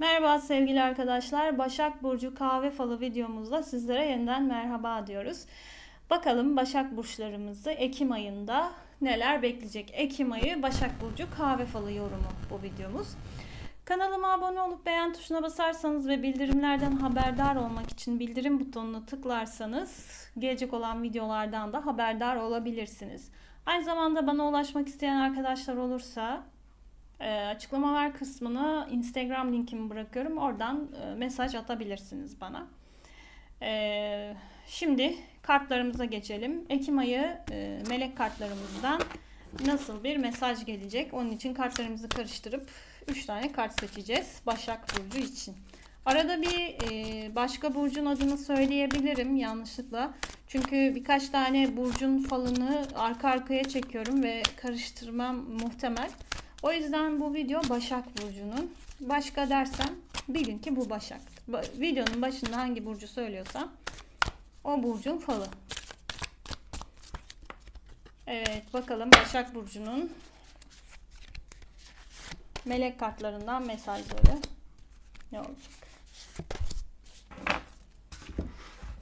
Merhaba sevgili arkadaşlar. Başak Burcu kahve falı videomuzda sizlere yeniden merhaba diyoruz. Bakalım Başak Burçlarımızı Ekim ayında neler bekleyecek? Ekim ayı Başak Burcu kahve falı yorumu bu videomuz. Kanalıma abone olup beğen tuşuna basarsanız ve bildirimlerden haberdar olmak için bildirim butonuna tıklarsanız gelecek olan videolardan da haberdar olabilirsiniz. Aynı zamanda bana ulaşmak isteyen arkadaşlar olursa e, açıklamalar kısmına Instagram linkimi bırakıyorum. Oradan e, mesaj atabilirsiniz bana. E, şimdi kartlarımıza geçelim. Ekim ayı e, melek kartlarımızdan nasıl bir mesaj gelecek? Onun için kartlarımızı karıştırıp 3 tane kart seçeceğiz Başak Burcu için. Arada bir e, başka burcun adını söyleyebilirim yanlışlıkla. Çünkü birkaç tane burcun falını arka arkaya çekiyorum ve karıştırmam muhtemel. O yüzden bu video Başak Burcu'nun. Başka dersem bilin ki bu Başak. Videonun başında hangi burcu söylüyorsam o burcun falı. Evet bakalım Başak Burcu'nun melek kartlarından mesajları ne olacak?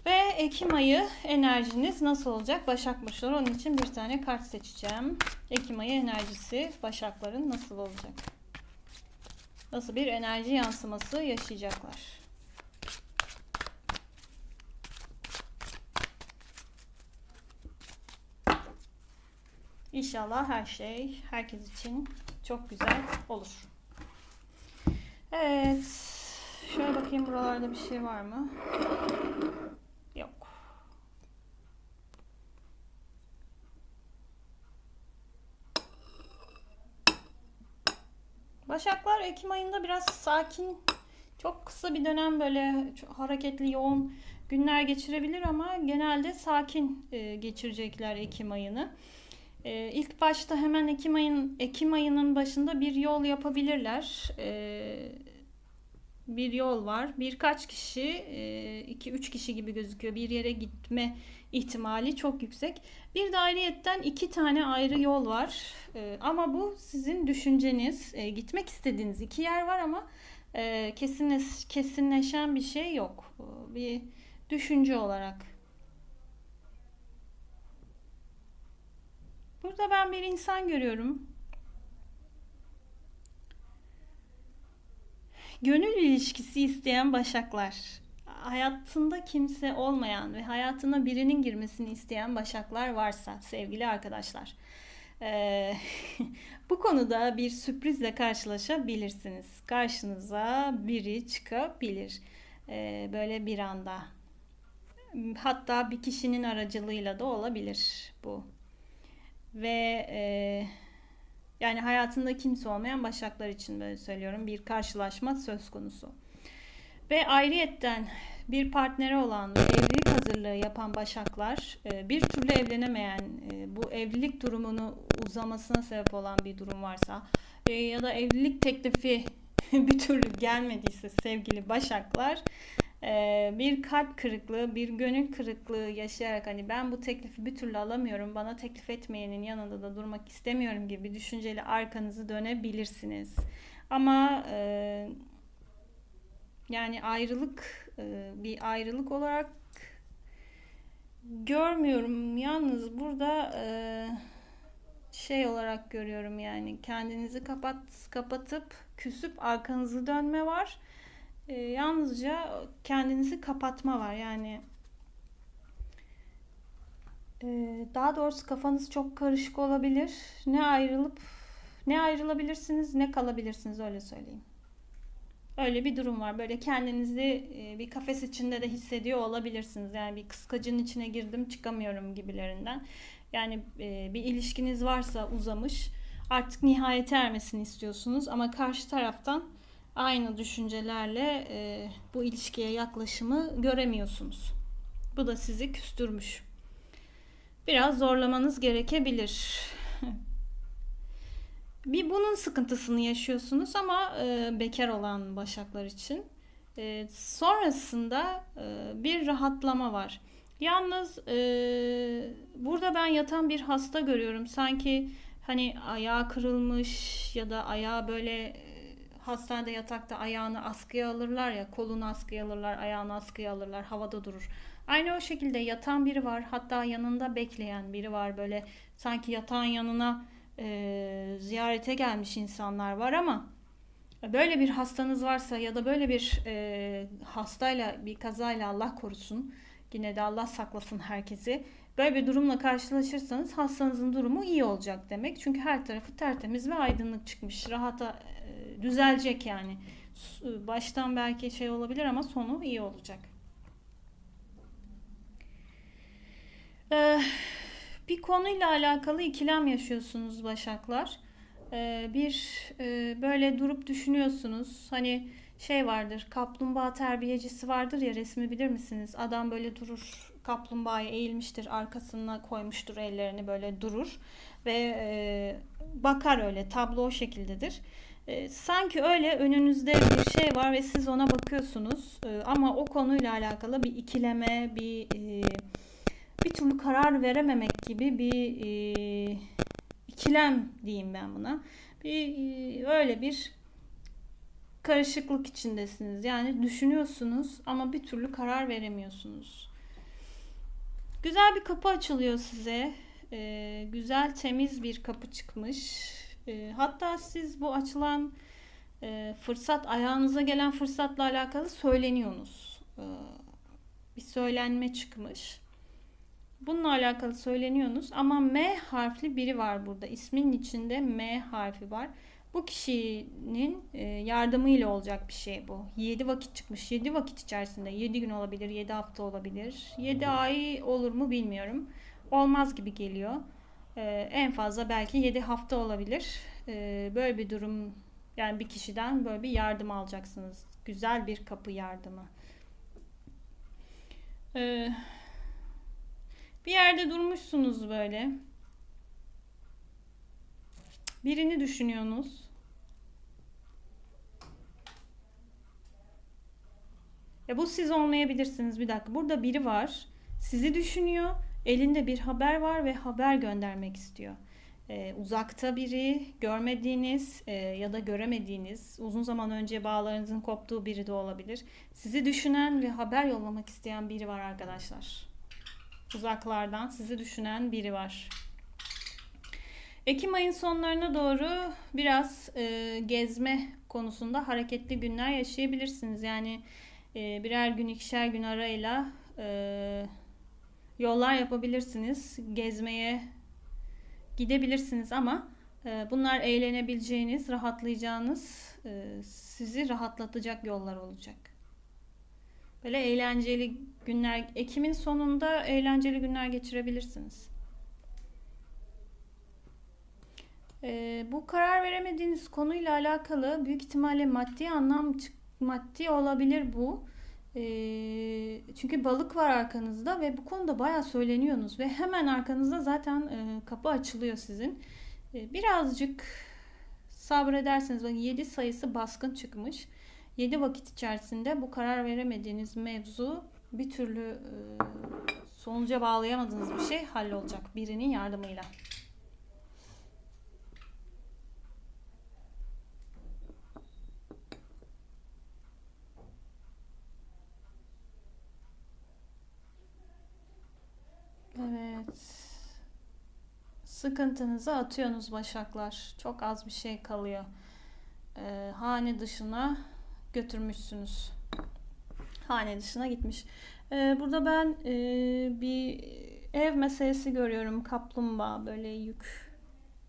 Ve Ekim ayı enerjiniz nasıl olacak? Başak Burçları. Onun için bir tane kart seçeceğim. Ekim ayı enerjisi Başakların nasıl olacak? Nasıl bir enerji yansıması yaşayacaklar? İnşallah her şey herkes için çok güzel olur. Evet. Şöyle bakayım buralarda bir şey var mı? Yok. Başaklar Ekim ayında biraz sakin, çok kısa bir dönem böyle hareketli, yoğun günler geçirebilir ama genelde sakin e, geçirecekler Ekim ayını. E, ilk başta hemen Ekim ayın Ekim ayının başında bir yol yapabilirler. E, bir yol var. Birkaç kişi, 2-3 kişi gibi gözüküyor. Bir yere gitme ihtimali çok yüksek. Bir de ayrıyetten iki tane ayrı yol var. Ama bu sizin düşünceniz. Gitmek istediğiniz iki yer var ama kesinleş, kesinleşen bir şey yok. Bir düşünce olarak. Burada ben bir insan görüyorum. Gönül ilişkisi isteyen başaklar. Hayatında kimse olmayan ve hayatına birinin girmesini isteyen başaklar varsa sevgili arkadaşlar. Ee, bu konuda bir sürprizle karşılaşabilirsiniz. Karşınıza biri çıkabilir. Ee, böyle bir anda. Hatta bir kişinin aracılığıyla da olabilir bu. Ve e, yani hayatında kimse olmayan başaklar için böyle söylüyorum. Bir karşılaşma söz konusu. Ve ayrıyetten bir partneri olan evlilik hazırlığı yapan başaklar e, bir türlü evlenemeyen e, bu evlilik durumunu uzamasına sebep olan bir durum varsa e, ya da evlilik teklifi bir türlü gelmediyse sevgili başaklar bir kalp kırıklığı, bir gönül kırıklığı yaşayarak hani ben bu teklifi bir türlü alamıyorum, bana teklif etmeyenin yanında da durmak istemiyorum gibi düşünceyle arkanızı dönebilirsiniz. Ama e, yani ayrılık e, bir ayrılık olarak görmüyorum. Yalnız burada e, şey olarak görüyorum yani kendinizi kapat kapatıp küsüp arkanızı dönme var e, yalnızca kendinizi kapatma var. Yani e, daha doğrusu kafanız çok karışık olabilir. Ne ayrılıp ne ayrılabilirsiniz ne kalabilirsiniz öyle söyleyeyim. Öyle bir durum var. Böyle kendinizi e, bir kafes içinde de hissediyor olabilirsiniz. Yani bir kıskacın içine girdim çıkamıyorum gibilerinden. Yani e, bir ilişkiniz varsa uzamış artık nihayete ermesini istiyorsunuz ama karşı taraftan aynı düşüncelerle e, bu ilişkiye yaklaşımı göremiyorsunuz. Bu da sizi küstürmüş. Biraz zorlamanız gerekebilir. bir bunun sıkıntısını yaşıyorsunuz ama e, bekar olan başaklar için. E, sonrasında e, bir rahatlama var. Yalnız e, burada ben yatan bir hasta görüyorum. Sanki hani ayağı kırılmış ya da ayağı böyle hastanede yatakta ayağını askıya alırlar ya, kolunu askıya alırlar, ayağını askıya alırlar, havada durur. Aynı o şekilde yatan biri var, hatta yanında bekleyen biri var. Böyle sanki yatağın yanına e, ziyarete gelmiş insanlar var ama böyle bir hastanız varsa ya da böyle bir e, hastayla, bir kazayla Allah korusun, yine de Allah saklasın herkesi. Böyle bir durumla karşılaşırsanız hastanızın durumu iyi olacak demek. Çünkü her tarafı tertemiz ve aydınlık çıkmış. Rahata düzelecek yani. Baştan belki şey olabilir ama sonu iyi olacak. Ee, bir konuyla alakalı ikilem yaşıyorsunuz Başaklar. Ee, bir e, böyle durup düşünüyorsunuz. Hani şey vardır, kaplumbağa terbiyecisi vardır ya resmi bilir misiniz? Adam böyle durur, kaplumbağaya eğilmiştir, arkasına koymuştur ellerini böyle durur ve e, bakar öyle. Tablo o şekildedir. E, sanki öyle önünüzde bir şey var ve siz ona bakıyorsunuz. E, ama o konuyla alakalı bir ikileme, bir e, bir türlü karar verememek gibi bir e, ikilem diyeyim ben buna. Bir e, öyle bir karışıklık içindesiniz. Yani düşünüyorsunuz ama bir türlü karar veremiyorsunuz. Güzel bir kapı açılıyor size. E, güzel temiz bir kapı çıkmış. E, hatta siz bu açılan e, fırsat ayağınıza gelen fırsatla alakalı söyleniyorsunuz. E, bir söylenme çıkmış. Bununla alakalı söyleniyorsunuz ama M harfli biri var burada. İsminin içinde M harfi var. Bu kişinin e, yardımıyla olacak bir şey bu. 7 vakit çıkmış. 7 vakit içerisinde 7 gün olabilir, 7 hafta olabilir. 7 ay olur mu bilmiyorum. Olmaz gibi geliyor. E, en fazla belki 7 hafta olabilir. E, böyle bir durum yani bir kişiden böyle bir yardım alacaksınız. Güzel bir kapı yardımı. Eee bir yerde durmuşsunuz böyle. Birini düşünüyorsunuz. Ya bu siz olmayabilirsiniz. Bir dakika. Burada biri var. Sizi düşünüyor. Elinde bir haber var ve haber göndermek istiyor. Ee, uzakta biri, görmediğiniz e, ya da göremediğiniz, uzun zaman önce bağlarınızın koptuğu biri de olabilir. Sizi düşünen ve haber yollamak isteyen biri var arkadaşlar uzaklardan sizi düşünen biri var. Ekim ayın sonlarına doğru biraz e, gezme konusunda hareketli günler yaşayabilirsiniz. Yani e, birer gün ikişer gün arayla e, yollar yapabilirsiniz. Gezmeye gidebilirsiniz ama e, bunlar eğlenebileceğiniz, rahatlayacağınız, e, sizi rahatlatacak yollar olacak. Böyle eğlenceli günler, Ekim'in sonunda eğlenceli günler geçirebilirsiniz. Ee, bu karar veremediğiniz konuyla alakalı büyük ihtimalle maddi anlam maddi olabilir bu. Çünkü balık var arkanızda ve bu konuda bayağı söyleniyorsunuz ve hemen arkanızda zaten e, kapı açılıyor sizin. Ee, birazcık sabrederseniz bakın 7 sayısı baskın çıkmış. 7 vakit içerisinde bu karar veremediğiniz mevzu bir türlü e, sonuca bağlayamadığınız bir şey hallolacak birinin yardımıyla. Evet. Sıkıntınızı atıyorsunuz başaklar. Çok az bir şey kalıyor. Ee, hane dışına götürmüşsünüz. Hane dışına gitmiş. Ee, burada ben e, bir ev meselesi görüyorum. Kaplumbağa böyle yük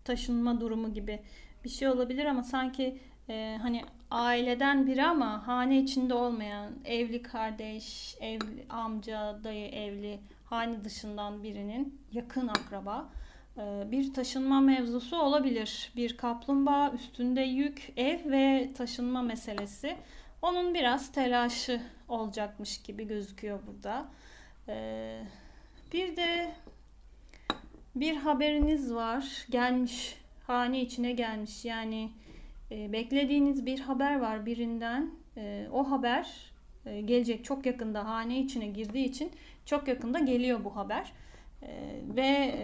taşınma durumu gibi bir şey olabilir ama sanki e, hani aileden biri ama hane içinde olmayan evli kardeş, evli amca, dayı evli hane dışından birinin yakın akraba bir taşınma mevzusu olabilir. Bir kaplumbağa üstünde yük, ev ve taşınma meselesi. Onun biraz telaşı olacakmış gibi gözüküyor burada. E, bir de bir haberiniz var. Gelmiş, hane içine gelmiş. Yani e, beklediğiniz bir haber var birinden. O haber gelecek çok yakında hane içine girdiği için çok yakında geliyor bu haber. Ve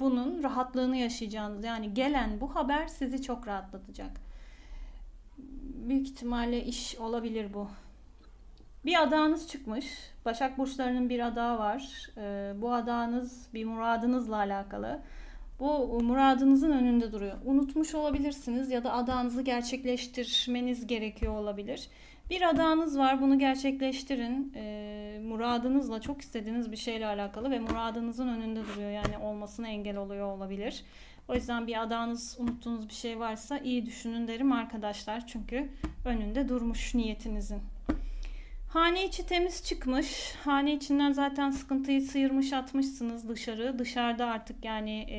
bunun rahatlığını yaşayacağınız yani gelen bu haber sizi çok rahatlatacak. büyük ihtimalle iş olabilir bu. Bir adağınız çıkmış. Başak burçlarının bir adağı var. Ee, bu adağınız bir muradınızla alakalı. Bu muradınızın önünde duruyor. Unutmuş olabilirsiniz ya da adağınızı gerçekleştirmeniz gerekiyor olabilir. Bir adağınız var, bunu gerçekleştirin. Ee, muradınızla, çok istediğiniz bir şeyle alakalı ve muradınızın önünde duruyor. Yani olmasına engel oluyor olabilir. O yüzden bir adağınız, unuttuğunuz bir şey varsa iyi düşünün derim arkadaşlar. Çünkü önünde durmuş niyetinizin. Hane içi temiz çıkmış. Hane içinden zaten sıkıntıyı sıyırmış atmışsınız dışarı. Dışarıda artık yani e,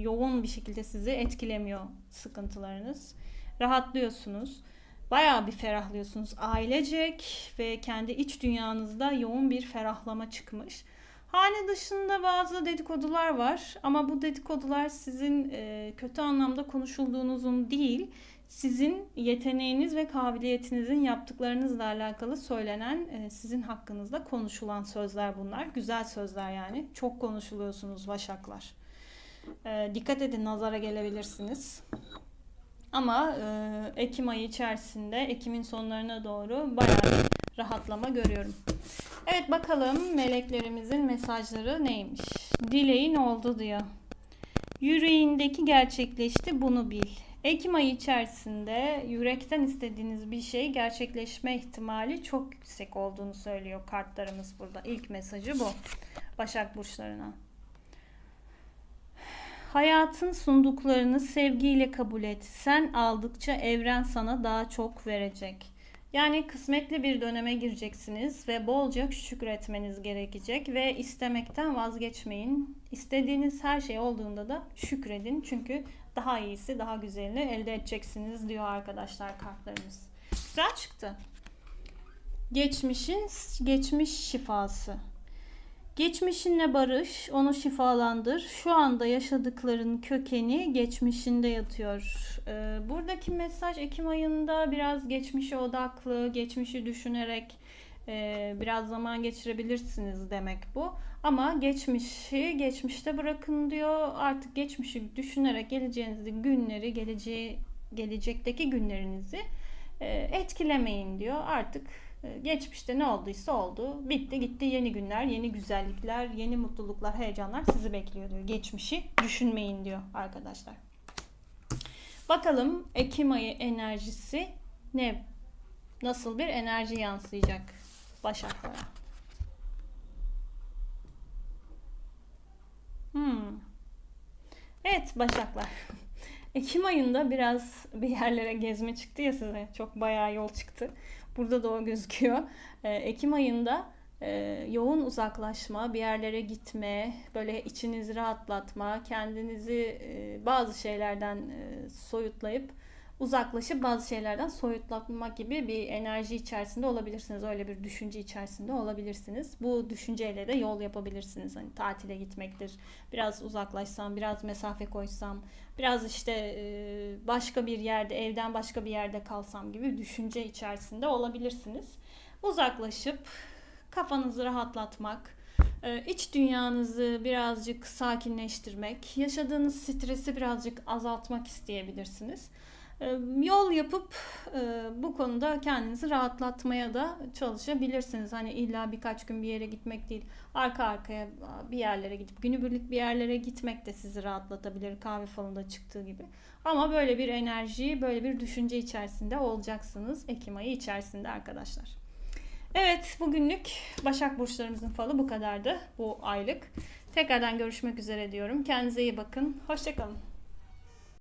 yoğun bir şekilde sizi etkilemiyor sıkıntılarınız. Rahatlıyorsunuz. Bayağı bir ferahlıyorsunuz ailecek ve kendi iç dünyanızda yoğun bir ferahlama çıkmış. Hane dışında bazı dedikodular var ama bu dedikodular sizin e, kötü anlamda konuşulduğunuzun değil, sizin yeteneğiniz ve kabiliyetinizin yaptıklarınızla alakalı söylenen, e, sizin hakkınızda konuşulan sözler bunlar. Güzel sözler yani. Çok konuşuluyorsunuz Başaklar. E, dikkat edin nazara gelebilirsiniz. Ama e, Ekim ayı içerisinde, Ekim'in sonlarına doğru bayağı rahatlama görüyorum. Evet bakalım meleklerimizin mesajları neymiş? Dileğin oldu diyor. Yüreğindeki gerçekleşti bunu bil. Ekim ayı içerisinde yürekten istediğiniz bir şey gerçekleşme ihtimali çok yüksek olduğunu söylüyor kartlarımız burada. İlk mesajı bu. Başak burçlarına. Hayatın sunduklarını sevgiyle kabul et. Sen aldıkça evren sana daha çok verecek. Yani kısmetli bir döneme gireceksiniz ve bolca şükretmeniz gerekecek ve istemekten vazgeçmeyin. İstediğiniz her şey olduğunda da şükredin çünkü daha iyisi, daha güzelini elde edeceksiniz diyor arkadaşlar kartlarımız. Güzel çıktı. Geçmişin geçmiş şifası. Geçmişinle barış, onu şifalandır. Şu anda yaşadıkların kökeni geçmişinde yatıyor. Ee, buradaki mesaj Ekim ayında biraz geçmişe odaklı, geçmişi düşünerek e, biraz zaman geçirebilirsiniz demek bu. Ama geçmişi geçmişte bırakın diyor. Artık geçmişi düşünerek geleceğinizi günleri, geleceği, gelecekteki günlerinizi e, etkilemeyin diyor. Artık geçmişte ne olduysa oldu. Bitti gitti yeni günler, yeni güzellikler, yeni mutluluklar, heyecanlar sizi bekliyor diyor. Geçmişi düşünmeyin diyor arkadaşlar. Bakalım Ekim ayı enerjisi ne? Nasıl bir enerji yansıyacak Başaklara? Hmm. Evet Başaklar. Ekim ayında biraz bir yerlere gezme çıktı ya size. Çok bayağı yol çıktı. Burada da o gözüküyor. Ee, Ekim ayında e, yoğun uzaklaşma, bir yerlere gitme, böyle içinizi rahatlatma, kendinizi e, bazı şeylerden e, soyutlayıp uzaklaşıp bazı şeylerden soyutlatma gibi bir enerji içerisinde olabilirsiniz. Öyle bir düşünce içerisinde olabilirsiniz. Bu düşünceyle de yol yapabilirsiniz. Hani tatile gitmektir. Biraz uzaklaşsam, biraz mesafe koysam, biraz işte başka bir yerde, evden başka bir yerde kalsam gibi düşünce içerisinde olabilirsiniz. Uzaklaşıp kafanızı rahatlatmak, iç dünyanızı birazcık sakinleştirmek, yaşadığınız stresi birazcık azaltmak isteyebilirsiniz. Yol yapıp bu konuda kendinizi rahatlatmaya da çalışabilirsiniz. Hani illa birkaç gün bir yere gitmek değil, arka arkaya bir yerlere gidip günübirlik bir yerlere gitmek de sizi rahatlatabilir kahve falında çıktığı gibi. Ama böyle bir enerji, böyle bir düşünce içerisinde olacaksınız Ekim ayı içerisinde arkadaşlar. Evet bugünlük Başak Burçlarımızın falı bu kadardı bu aylık. Tekrardan görüşmek üzere diyorum. Kendinize iyi bakın. Hoşçakalın.